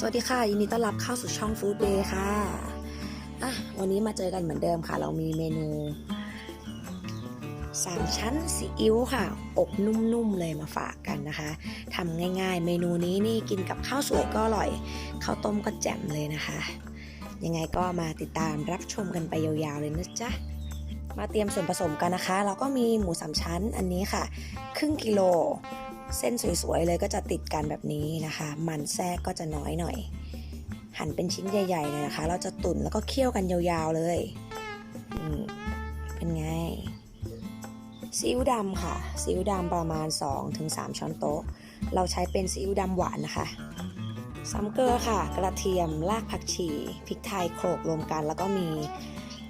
สวัสดีค่ะ ยินดีต้อนรับเข้าสู่ช่อง Food Day ค่ะอะ วันนี้มาเจอกันเหมือนเดิมค่ะ เรามีเมนูสามชั้นซีอิ๊วค่ะ อบนุ่มๆเลยมาฝากกันนะคะทำง่ายๆ เมนูนี้นี่กินกับข้าวสวยก็อร่อย ข้าวต้มก็แจ่มเลยนะคะ ยังไงก็มาติดตามรับชมกันไปยาวๆเลยนะจ๊ะมาเตรียมส่วนผสมกันนะคะ เราก็มีหมูสามชั้นอันนี้ค่ะ ครึ่งกิโล เส้นสวยๆเลยก็จะติดกันแบบนี้นะคะ มันแทรกก็จะน้อยหน่อย หั่นเป็นชิ้นใหญ่ๆเลยนะคะ เราจะตุ๋นแล้วก็เคี่ยวกันยาวๆเลยเป็นไงซีอิ๊วดำค่ะซีอิ๊วดำประมาณ 2-3 ช้อนโต๊ะ เราใช้เป็นซีอิ๊วดำหวานนะคะซ้ำเกลือค่ะ กระเทียมรากผักชีพริกไทยโขลกรวมกัน แล้วก็มี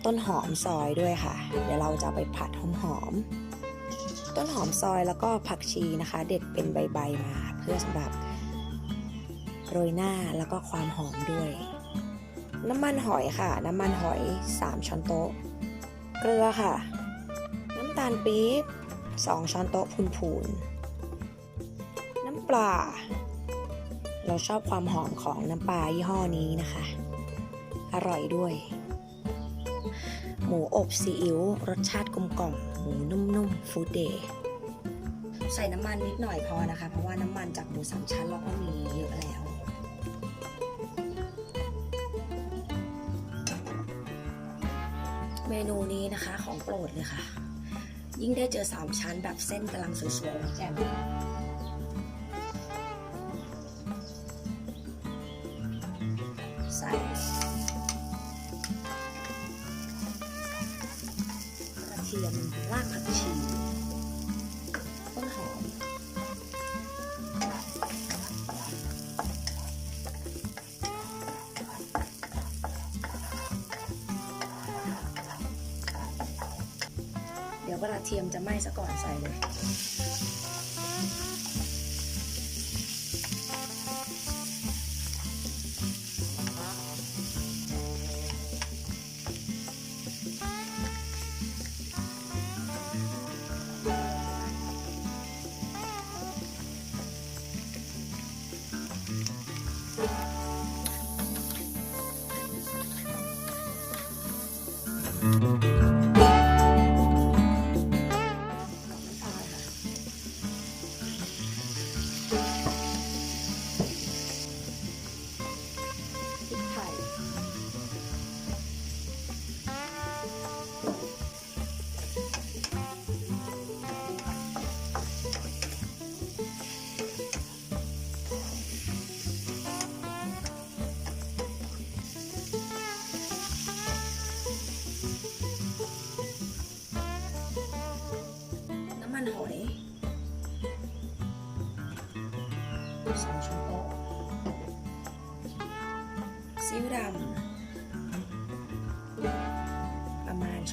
ต้นหอมซอยด้วยค่ะ เดี๋ยวเราจะไปผัดหอมๆ ต้นหอมซอยแล้วก็ผักชีนะคะ เด็ดเป็นใบๆมา เพื่อสำหรับโรยหน้าแล้วก็ความหอมด้วย น้ำมันหอยค่ะ น้ำมันหอย 3 ช้อนโต๊ะ เกลือค่ะ น้ำตาลปี๊บ2 ช้อนโต๊ะพูนๆน้ำปลา เราชอบความหอมของน้ำปลายี่ห้อนี้นะคะ อร่อยด้วย หมูอบซีอิ๊วรสชาติกลมกล่อม มูนุ่มๆฟูดเดย์ใส่น้ำมันนิดหน่อยพอนะคะ เพราะว่าน้ำมันจากหมูสามชั้นเราก็มีเยอะแล้ว เมนูนี้นะคะของโปรดเลยค่ะ ยิ่งได้เจอสามชั้นแบบเส้นกำลังสวยๆแล้วแจ่มใส่ ทียมรากผักชีต้นหอมเดี๋ยวกระเทียมจะไหม้ซะก่อนใส่เลย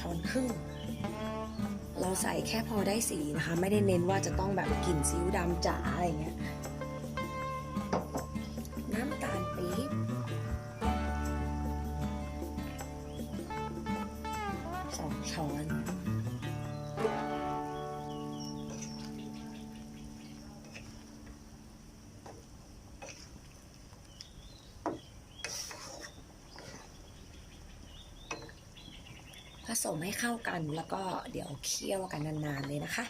ช้อนครึ่ง เราใส่แค่พอได้สีนะคะ ไม่ได้เน้นว่าจะต้องแบบกลิ่นซีอิ๊วดำจ๋าอะไรเงี้ย สมให้เข้ากันแล้วก็เดี๋ยวเคี่ยวกันนานๆเลยนะคะ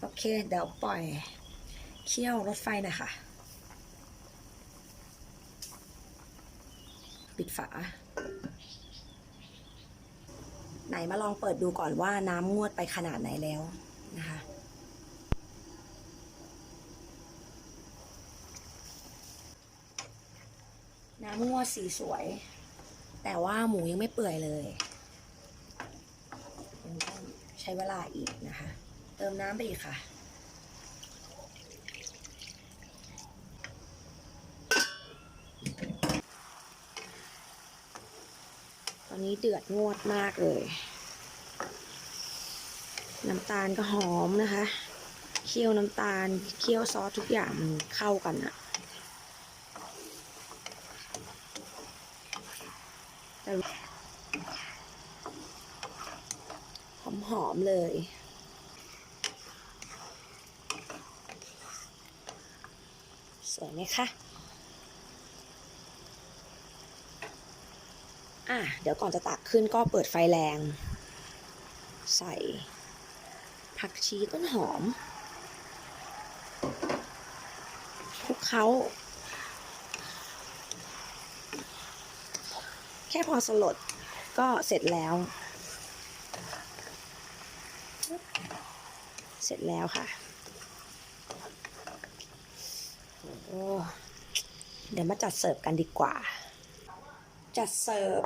โอเค เดี๋ยวปล่อยเคี่ยวรถไฟหน่อยค่ะปิดฝา ไหนมาลองเปิดดูก่อนว่าน้ำงวดไปขนาดไหนแล้วนะคะน้ำงวดสีสวย แต่ว่าหมูยังไม่เปื่อยเลยยังต้องใช้เวลาอีกนะคะ เติมน้ำไปอีกค่ะตอนนี้เดือดงวดมากเลย น้ำตาลก็หอมนะคะ เคี่ยวน้ำตาล เคี่ยวซอสทุกอย่างมันเข้ากันอะ หอมๆเลย สวยไหมคะ อะ เดี๋ยวก่อนจะตักขึ้นก็เปิดไฟแรง ใส่ผักชีต้นหอมคลุกเคล้า แค่พอสลดก็เสร็จแล้ว เสร็จแล้วค่ะโอ้เดี๋ยวมาจัดเสิร์ฟกันดีกว่า จัดเสิร์ฟ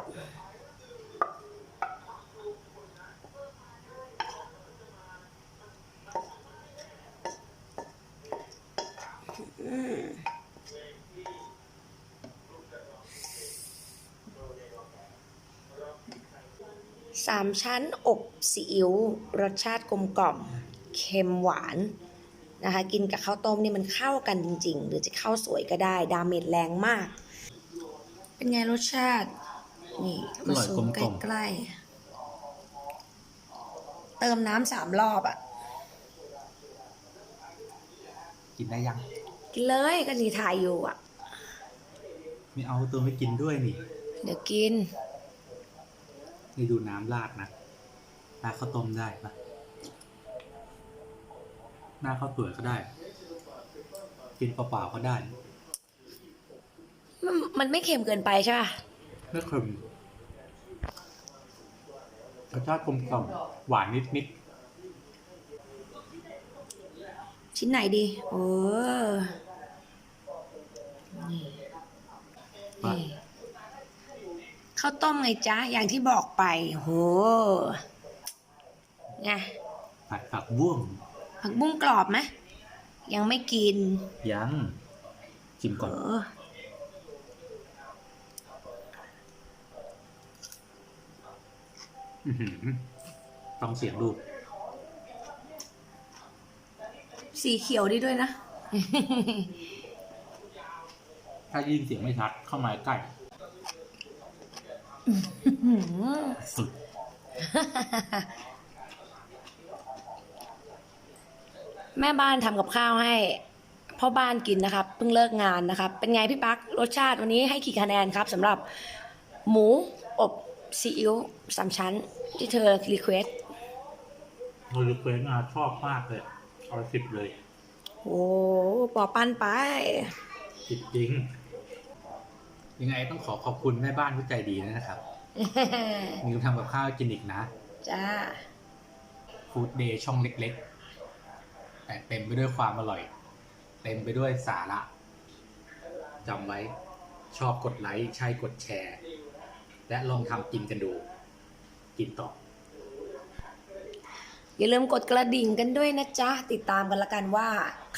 อืม สามชั้นอบซีอิ๊วรสชาติกลมกล่อมเค็มหวานนะคะ กินกับข้าวต้มนี่มันเข้ากันจริง ๆ หรือจะข้าวสวยก็ได้ ดาเมจแรงมาก เป็นไงรสชาติ นี่มาซูมใกล้ๆ เติมน้ำสามรอบอะ กินได้ยัง กินเลยก็ดีถ่ายอยู่อะ ไม่เอาตัวไม่กินด้วยนี่ เดี๋ยวกิน นี่ดูน้ำราดนะราดข้าวต้มได้ปะหน้าข้าวสวยก็ได้ กินเปล่าๆก็ได้ มันมันไม่เค็มเกินไปใช่ป่ะไม่เค็มรสชาติกลมกล่อมหวานนิดชิ้นไหนดี เออนี่ ๆว่า นี่ ข้าวต้มไงจ๊ะ อย่างที่บอกไป โหไงผัดผักบ้วงผักบุ้งกรอบไหมยังไม่กิน ยังชิมเอก่อนออื้อหือต้องเสียงดู สีเขียวดีด้วยนะ ถ้ายินเสียงไม่ชัดเข้ามาใกล้หืม สุดแม่บ้านทำกับข้าวให้พ่อบ้านกินนะครับเพิ่งเลิกงานนะครับ เป็นไงพี่ปักรสชาติวันนี้ให้กี่คะแนนครับสำหรับหมูอบซีอิ๊วสามชั้น ที่เธอรีเควสโรยเควงอาชอบมากเลยเอาสิบเลย โอ้ปอปั้นไปสิบจริง ยังไงต้องขอขอบคุณแม่บ้านผู้ใจดีนะครับมิวทำกับข้าวให้กินอีกนะ จ้า ฟู้ดเดย์ช่องเล็กๆ แต่เต็มไปด้วยความอร่อย เต็มไปด้วยสาระจำไว้ชอบกดไลค์ ใช่กดแชร์ และลองทำกินกันดู กินต่อ อย่าลืมกดกระดิ่งกันด้วยนะจ๊ะ ติดตามกันละกันว่า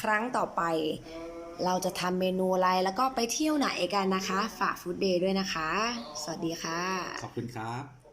ครั้งต่อไป เราจะทำเมนูอะไรแล้วก็ไปเที่ยวไหนกันนะคะ ฝากฟู้ดเดย์ด้วยนะคะ สวัสดีค่ะ ขอบคุณครับ